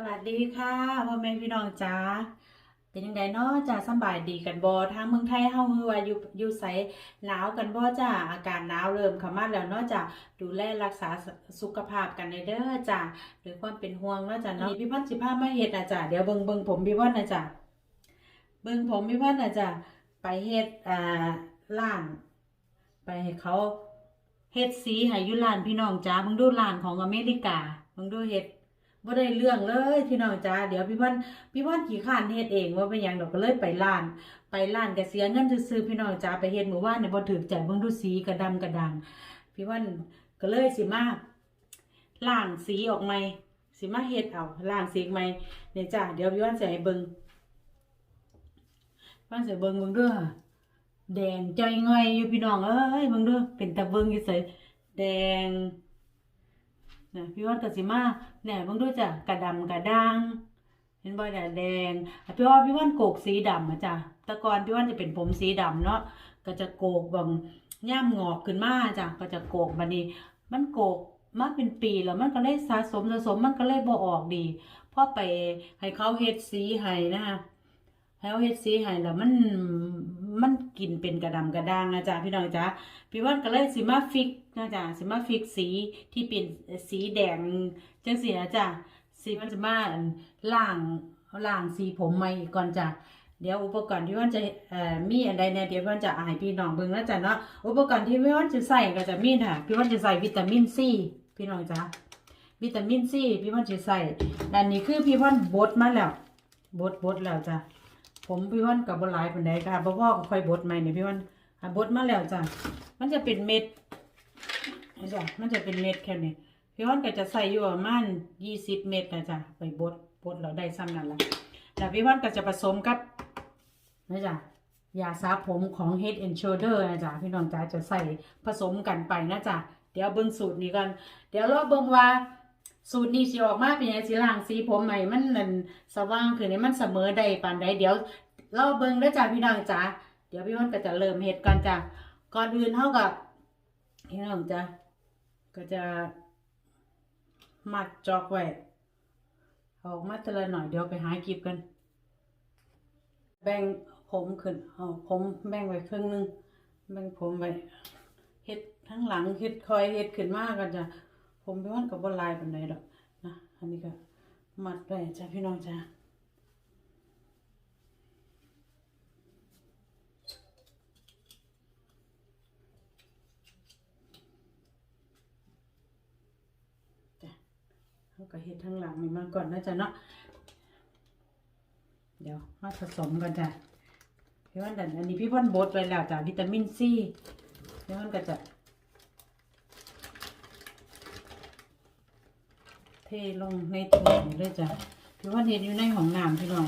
สวัสดีค่ะพ่อแม่พี่น้องจ้าเป็นยังไงเนาะจ้าสบายดีกันบ่ทางเมืองไทยเฮาคือว่าอยู่อยู่ไสหนาวกันบ่จ้าอากาศหนาวเริ่มเข้ามาแล้วเนาะจ้าดูแลรักษาสุขภาพกันในเด้อจ้าด้วยความเป็นห่วงเนาะจ้าเนาะพี่พันธ์สิพามาเฮ็ดนะจ้าเดี๋ยวเบิ่งเบิ่งผมพี่พันธ์น่ะจ้าเบิ่งผมพี่พันธ์น่ะจ้าไปเฮ็ดอ่าร้าน ไปให้เขาเฮ็ดสีให้อยู่ร้านพี่น้องจ้าเบิ่งดูร้านของอเมริกาเบิ่งดูเฮ็ด บ่ได้เรื่องเลยพี่น้องจ้าเดี๋ยวพี่วันพี่วันขี่ข้านเฮ็ดเองว่าเป็นยังดอกก็เลยไปร้าน ไปร้านก็เสียเงินซื้อพี่น้องจ้าไปเฮ็ดมื้อวานเนี่ยบ่ถูกใจเบิ่งดูสีกระดำกระดัง พี่วันก็เลยสิมาล้างสีออกใหม่สิมาเฮ็ดเอาล้างสีใหม่เนี่ยจ้าเดี๋ยวพี่วันสิให้เบิ่งวันใสิเบิ่งเบิ่งด้อแดงใจง่อยอยู่พี่น้องเอ้ยเบิ่งด้อเป็นตาเบิ่งอยู่ไสแดง นะพี่ว่านกับสิมาเนี่ยเบิ่งด้วยจ้ะกระดำกระด่าง เห็นบ่เนี่ยแดงพี่ว่าพี่ว่านโกกสีดำอะจ้ะต่ก่อนพี่ว่านจะเป็นผมสีดำเนาะก็จะโกกบางย่ามงอกขึ้นมาจ้ะก็จะโกกบัดนี้ มันโกกมาเป็นปีแล้วมันก็เลยสะสมสะสมมันก็เลยบ่ออกดีพอไปให้เขาเฮ็ดสีให้นะคะให้เขาเฮ็ดสีให้แล้วมัน มันกินเป็นกระดำกระด่างนะจ๊ะพี่น้องจ๊ะพี่ว่านก็เลยสิมาฟิกนะจ๊ะสิมาฟิกสีที่เป็นสีแดงจังสีนะจ๊ะสีมันจะมาล่างล่างสีผมใหม่อีกก่อนจ้ะเดี๋ยวอุปกรณ์ที่ว่านจะมีอะไรเนี่ยเดี๋ยวพี่ว่านจะให้พี่น้องเบิ่งนะจ๊ะเนาะอุปกรณ์ที่พี่ว่านจะใส่ก็จะมีค่ะพี่ว่านจะใส่วิตามินซีพี่น้องจ๊ะวิตามินซีพี่ว่านจะใส่ด้านนี้คือพี่ว่านบดมาแล้วบดบดแล้วจ้ะ ผมพี่ว่านกับบหลายปานใดค่ะเพราะว่าค่อยบดใหม่เนี่ยพี่ว่านบดมาแล้วจ้ะมันจะเป็นเม็ดนะจ๊ะมันจะเป็นเม็ดแค่นี้พี่ว่านก็จะใส่อยู่ประมาณยี่สิบเม็ดนะจ๊ะไปบดบดเราได้ซ้ำนั่นละแล้วพี่ว่านก็จะผสมกับนะจ๊ะยาสระผมของ Head and Shoulder นะจ๊ะพี่น้องจ๋าจะใส่ผสมกันไปนะจ๊ะเดี๋ยวเบิ่งสูตรนี้กัน เดี๋ยวรอเบิ่งว่า สูตรนี้สิออกมาเป็นยังไงสิล่างสีผมใหม่มันนั่นสว่างคือนี้มันเสมอใดปานใดเดี๋ยวรอเบิ่งนะจ๊ะพี่น้องจ๋าเดี๋ยวพี่ว่านก็จะเริ่มเฮ็ดก่อนจ้ะก่อนอื่นเท่ากับพี่น้องจะก็จะมัดจอกไว้ออกมาแต่ละหน่อยเดี๋ยวไปหากิบกัน แบ่งผมขึ้นเอาผมแบ่งไว้ครึ่งหนึงแบ่งผมไว้เฮ็ดทั้งหลังเฮ็ดคอยเฮ็ดขึ้นมากันจ้ะ ผมพี่วันกับบลายปานใดดอกนะอันนี้ก็มัดไว้จ้ะพี่น้องจ้ะเขาก็เฮ็ดทั้งหลังนี่มาก่อนนะจ๊ะเนาะ เดี๋ยวมาผสมกันจ้ะพี่วันดันอันนี้พี่วันบดไว้แล้วจ้ะวิตามินซีพี่วันก็จะ เทลงในถุงนี่เลยจ้ะพี่วันเห็นอยู่ในห้องน้ำพี่น้อง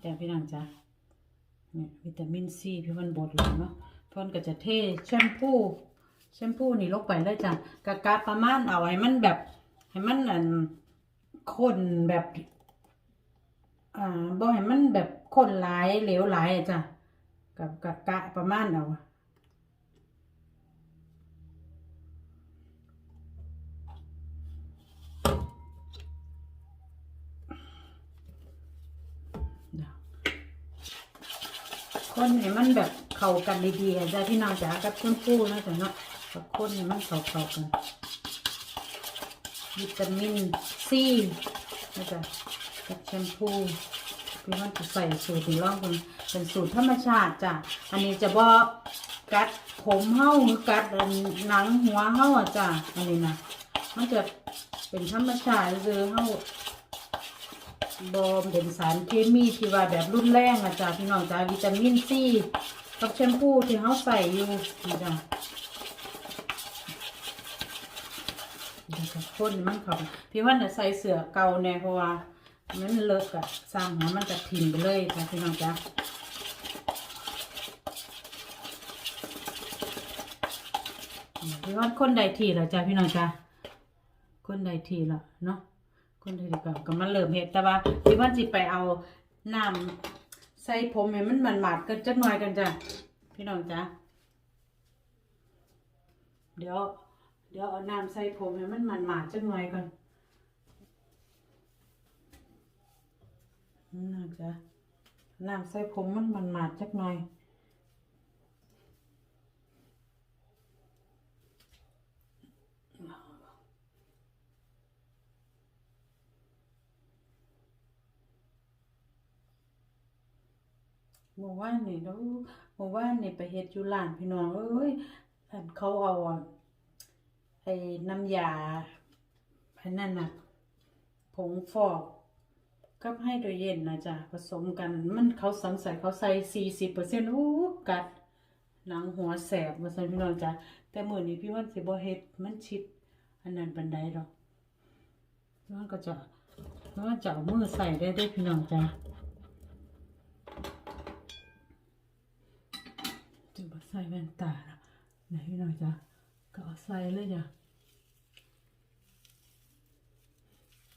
แต่พี่น้องจ้ะเนี่ยวิตามินซีพี่วันบดเลยเนาะพี่วันก็จะเทแชมพู ชมพูนี่ลงไปเลยจ้ะกะกะประมาณเอาให้มันแบบให้มันอันข้นแบบอ่าบ่ให้มันแบบข้นหลายเหลวหลายอะจ้ะกับกะกะประมาณเอาคนให้มันแบบเข้ากันดีๆจ้ะพี่น้องจ๋ากับชมพูนะจ๊ะเนาะ กับคนให้มันเข้าเข้ากัน วิตามินซีนะจ๊ะกับแชมพูพี่ว่าจะใส่สูตรที่ร่องเป็นเป็นสูตรธรรมชาติจ้ะ อันนี้จะบอกกัดผมเห่าหรือกัดหนังหัวเห่าอะจ้ะ อันนี้นะมันจะเป็นธรรมชาติคือเห่าบอมเป็นสารเคมีที่ว่าแบบรุนแรงอะจ้ะพี่น้องจ้ะวิตามินซีกับแชมพูที่เขาใส่อยู่นี่จ้ะ เดี๋ยวจะพ่นมันเขาพี่ว่าจะใส่เสื้อเก่าแน่เพราะว่ามันเลิกอะสร้างหัวมันจะถิ่มไปเลยจ้ะพี่น้องจ้ะพี่ว่าคนใดทีแล้วจ้ะพี่น้องจ้ะคนใดทีละเนาะคนใดทีก็ก็มาเริ่มเฮ็ดแต่ว่าพี่วันสิไปเอาน้ำใส่ผมให้มันมันหมาดๆกันจักหน่อยกันจ้ะพี่น้องจ้ะเดี๋ยว เดี๋ยวเอาน้ำใส่ผมให้มันมันหมาดๆจักหน่อยก่อนน่าจะน้ำใส่ผมมันมันหมาดๆจักหน่อยเมื่อวานนี่แล้วเมื่อวานนี่ไปเฮ็ดอยู่ร้านพี่น้องเอ้ยอันเขาเอาอะ ไอ้น้ำยาอันนั้นนะผงฟอกกับไฮโดรเจนนะจ๊ะผสมกันมันเขาสังใส่เขาใส่สี่สิบเปอร์เซ็นต์โอ้กัดหนังหัวแสบว่าซั่พี่น้องจ้ะแต่มือนี้พี่วันสิบ่เฮ็ดมันชิด อันนั้นปานใดดอกพี่วันก็จะพี่วันจะเอามือใส่ได้เด้พี่น้องจ้ะจะมาใส่แว่นตาแล้วไหนพี่น่อยจ้ะ ก็ใส่เลยจ้ะ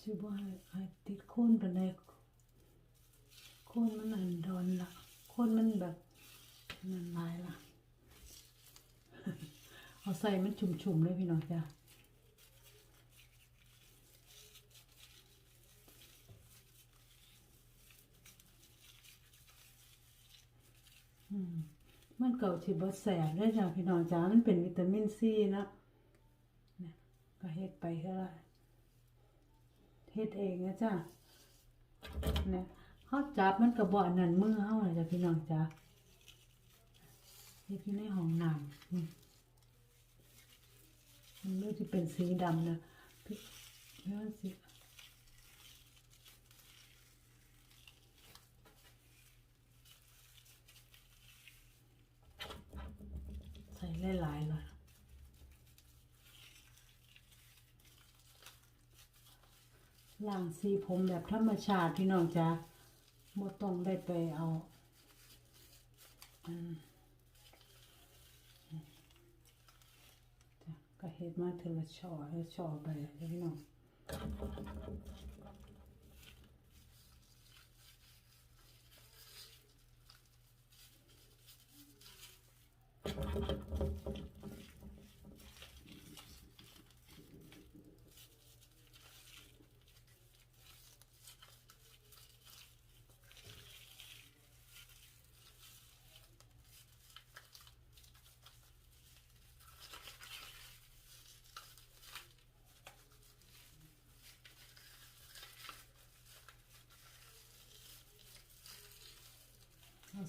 จะว่าให้ติดโคนไปเลยโคนมันอันดอนละโคนมันแบบมันลายละเอาใส่มันชุ่มๆเลยพี่น้องจ้ะอืม มันเก่าสิบ่แสบได้อจ้ะพี่น้องจ้ามันเป็นวิตามินซีนะก็เฮ็ดไปเท่าไรเฮ็ดเองนะจ้ะเนี่ยเฮาจับมันก็บ่อันนั้นมือเฮาน่ะจ้ะพี่น้องจ้าเฮ็ดอยู่ในห้องน้ำนี่มันรู้ที่เป็นสีดำนะพี่พี่ว่าสิ หลายๆเลยล้างสีผมแบบธรรมชาติพี่น้องจ้าบ่ต้องได้ไปเอาอืมจ้ะก็เฮ็ดมาเทอละช่อละช่อไปเลยพี่น้อง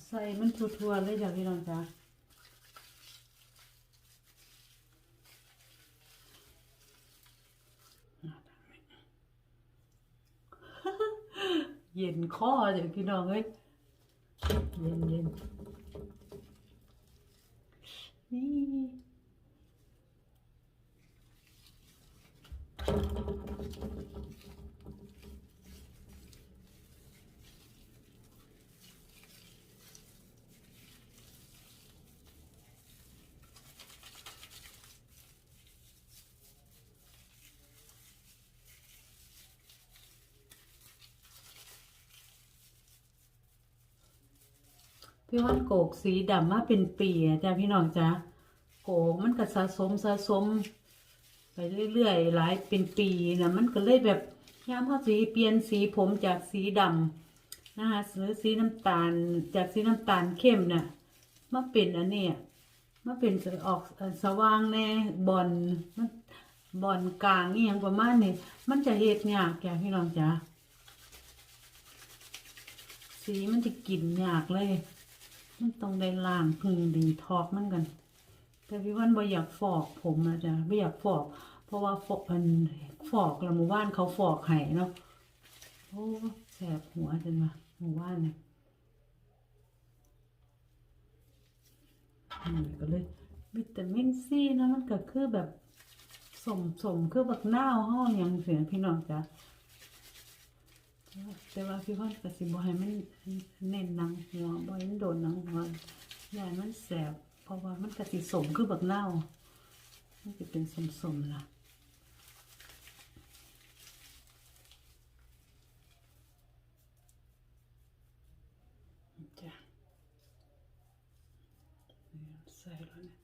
ใส่มันทั่วๆเลยจ้ะพี่น้องจ้าเย็นคอจ้ะพี่น้องเอ้ยเย็นเย็นนี่ พี่วันโกกสีดำมาเป็นปีอะจ้ะพี่น้องจ้าโกกมันก็สะสมสะสม ไปเรื่อยๆหลายเป็นปีนะมันก็เลยแบบยามเขาสีเปลี่ยนสีผมจากสีดำนะคะหรือสีน้ำตาลจากสีน้ำตาลเข้มน่ะมาเป็นอันเนี้ยมาเป็นออกสว่างแน่บอลมันบอลกลางนี่ยังประมาณนี้มันจะเฮ็ดยากแกพี่น้องจ๋าสีมันจะกลิ่นยากเลย มันต้องได้ล้างพึ่งดีทอกมันกัน แต่พี่วันบ่อยากฟอกผมนะจ๊ะไม่อยากฟอก เพราะว่าฟอกมันฟอกล้วหมู่บ้านเขาฟอกให้เนาะโอ้แสบหัวจังวะหมู่บ้านเนี่ยก็เลยวิตามินซีนะมันก็คือแบบสมสมคือบักนาวห้องอย่างเสียพี่น้องจ้ะ แต่ว่าพี่พ่อนกะสิบอให้มันเน้นหนังหัวบอให้มันโดนหนังหัวอย่ามันแสบเพราะว่ามันกะสิสมคือบบเล่ามันจะเป็นสมๆล่ะจ้ะใส่แล้วเนี่ย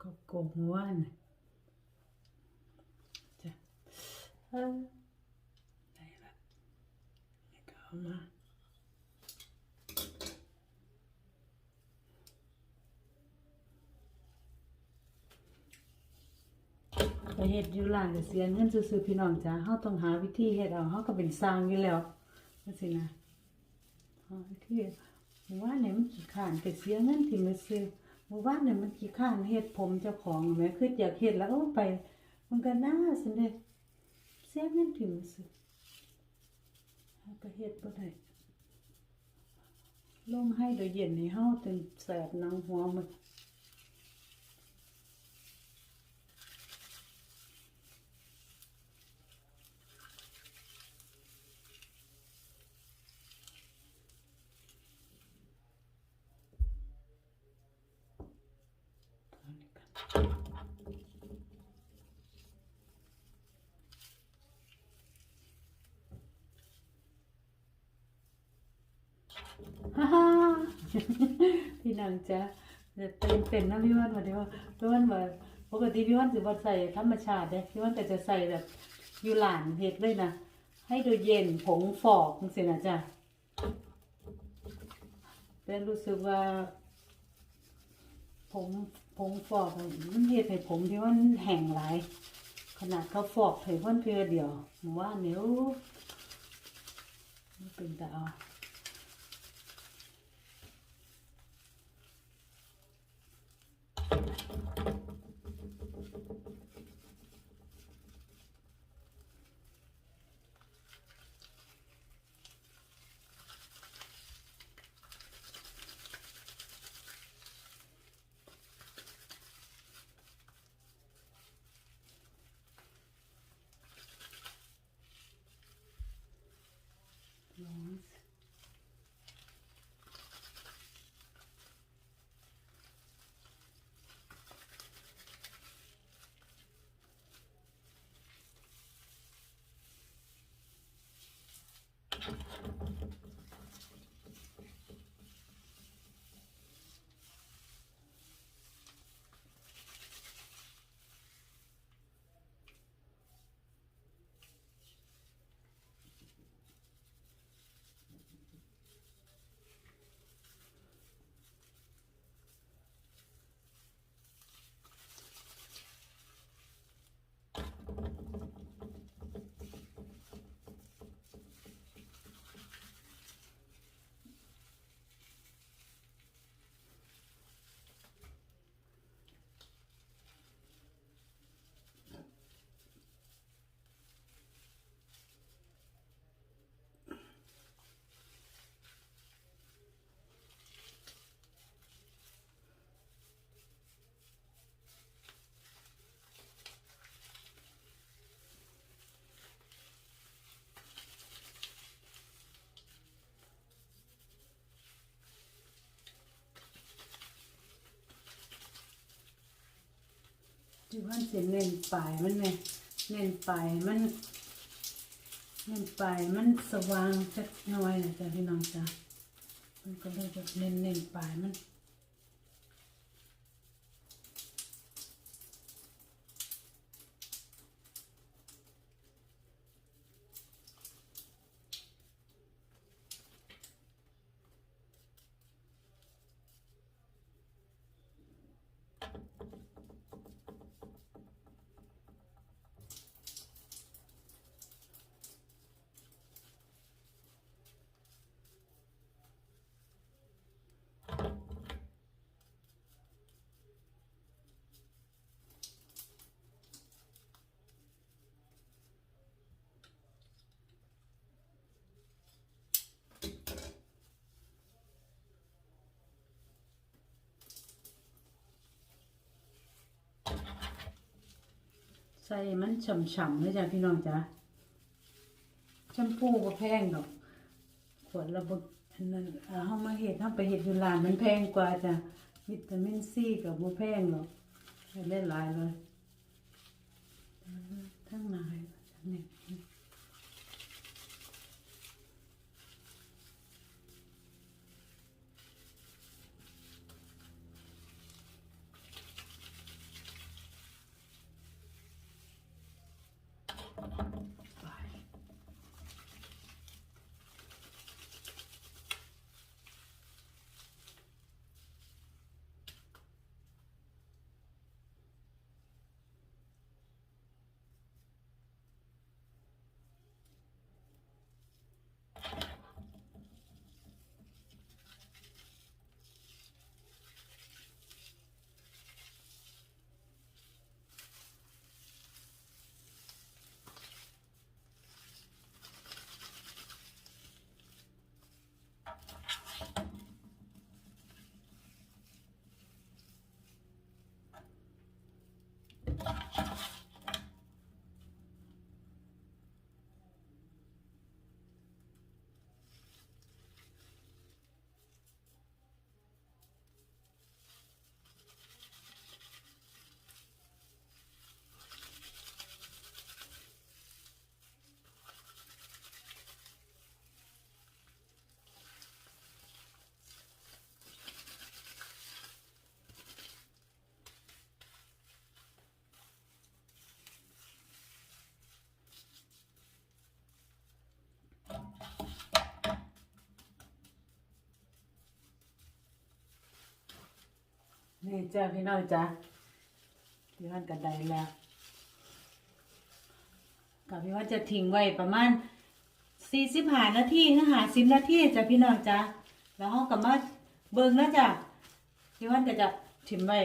ก็โกงว่าเนี่ย ได้ละนี่ก็เอามาไปเฮ็ดอยู่ร้านก็เสียเงินซื่อๆพี่น้องจ้ะเฮาต้องหาวิธีเฮ็ดเอาเฮาก็เป็นสร้างอยู่แล้วจังซี่นะหาวิธีหมู่บ้านเนี่ยมันขี้ข้านไปเสียเงินที่มาซื้อหมู่บ้านเนี่ยมันขี้ข้านเฮ็ดผมเจ้าของแหม่คืออยากเฮ็ดแล้วไป มันก็น่าสิเด้ เสียเงินถิ่มาซื้อเฮาก็เฮ็ดบ่ได้ลงให้โดยเย็นให้เฮาจนแสบหนังหัวหมด ฮ่าฮ่า พี่นางจ๊ะเต้นเต้นนะพี่วันวันนี้ว่าพี่วันว่าปกติพี่วันสิว่าใส่ธรรมชาติเด้พี่วันก็จะใส่แบบอยู่หลานเฮ็ดเลยนะให้ดูเย็นผงฟอกจังซี่นะจ๊ะแต่รู้สึกว่าผมผมฟอกมันเฮ็ดให้ผมที่ว่ามันแห้งหลายขนาดเขาฟอกให้เพิ่นเทื่อเดียวหมู่ว่าเนี่ยเป็นตาเอา ดูว่าเส้นเน้นปลายมันไงเน้นปลายมันเน้นปลายมันสว่างจักหน่อยนะจ๊ะพี่น้องจ้ะมันก็เลยแบบเน้นเน้นปลายมัน ใส่มันฉ่ำๆเลยจ้ะพี่น้องจ้ะแชมพูก็แพงดอก ขวดละบอันนั้นเอาเฮามาเห็ดเฮาไปเห็ดอยู่ร้านมันแพงกว่าจ้ะวิตามินซีกับ่แพงหรอกได้หลายเลยทั้งหลายนี่ นี่จ้าพี่น้องจ้าพี่วันกันไดแล้วกับพี่วันจะทิ้งไว้ประมาณสี่สิบห้านาทีถึงห้าสิบนาทีจ้ะพี่น้องจ้าแล้วห้องกับมาเบิ่งแล้วจ้ะพี่วันก็จะทิ้งไว้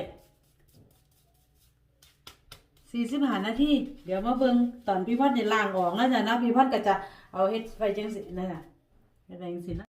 สี่สิบห้านาทีเดี๋ยวมาเบิ่งตอนพี่วันจะล้างออกแล้วจ้ะนะพี่วันก็จะเอาเฮ็ดไฟจังสินั่นน่ะเฮ็ดไปจังสินะ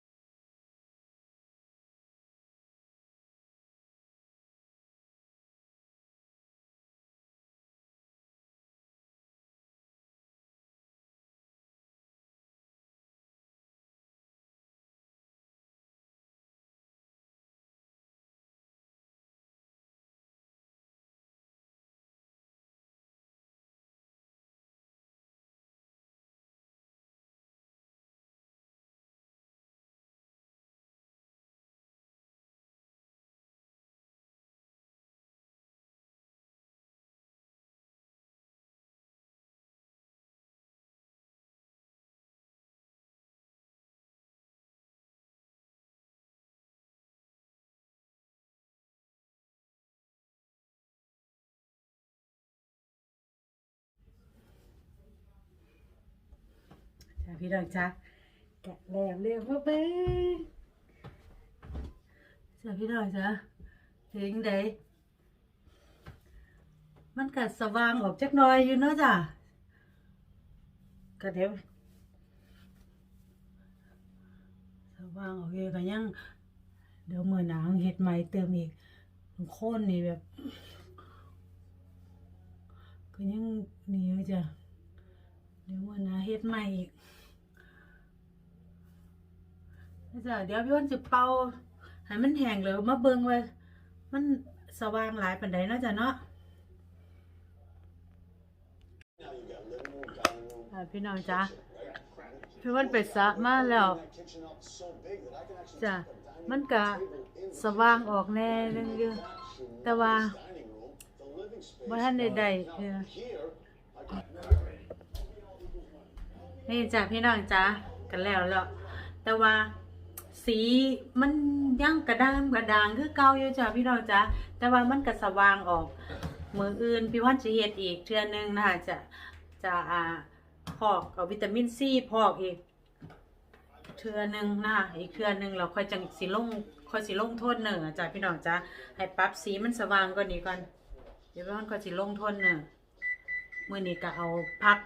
พี่น้องจ้าแกะแล้วเรียกว่าเบ้จ้าพี่น้องจ้าเพลงใดมันกัดสว่างออกจักหน่อยอยู่เนาะจ้ะก็เดี๋ยวสว่างออกเยอะก็ยังเดี๋ยวเมือหนาวเฮ็ดใหม่เติมอีกโค่นนี่แบบก็ยังนี่อยู่จ้ะเดี๋ยววันนะเฮ็ดใหม่อีกแล้ว จ้ะเดี๋ยวพี่วันจะเป่าให้มันแห้งแล้วมาเบิ่งว่ามันสว่างหลายปานใดเนาะจ้ะเนาะอ่าพี่น้องจ้ะพี่วันไปสระมาแล้วจ้ะมันก็สว่างออกแน่นึงอยู่แต่ว่าบ่ทันได้ได้เนี่จ้ะพี่น้องจ้ะกันแล้วแล้วแต่ว่า สีมันยังกระด้างกระด่างคือเก่าอยู่จ้ะพี่น้องจ้ะแต่ว่ามันก็สว่างออกมืออื่นพี่วันจะเฮ็ดอีกเทื่อนึงนะคะจะจะอ่าพอกเอาวิตามินซีพอกอีกเทื่อนึงนะคะอีกเทื่อนึงเราค่อยจังสิลงค่อยสิลงโทษเนื้อจ้ะพี่น้องจ้ะให้ปรับสีมันสว่างกว่านี้ก่อนเดี๋ยวพี่วันก็สิลงโทษเนื้อมื้อนี้ก็เอาพัก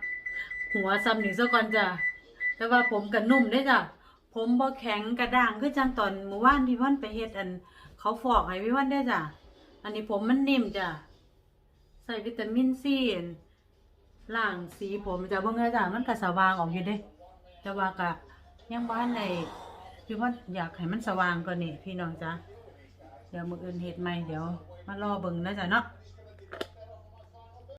หัวซ้ำหนึ่งซะก่อนจ้ะแต่ว่าผมก็นุ่มเด้จ้ะ ผมบ่แข็งกระด้างคือจังตอนเมื่อวานพี่วันไปเฮ็ดอัน เขาฟอกให้พี่วันได้จ้ะ อันนี้ผมมันนิ่มจ้ะ ใส่วิตามินซีอั่นล้างสีผมจะเบิ่งเด้จ้ะมันก็สว่างออกอยู่เด้แต่ว่าก็ยังบ่ทันได้พี่ว่าอยากให้มันสว่างกว่านี้พี่น้องจ้ะเดี๋ยวมืออื่นเฮ็ดใหม่เดี๋ยวมารอเบิ่งนะจ้ะเนาะ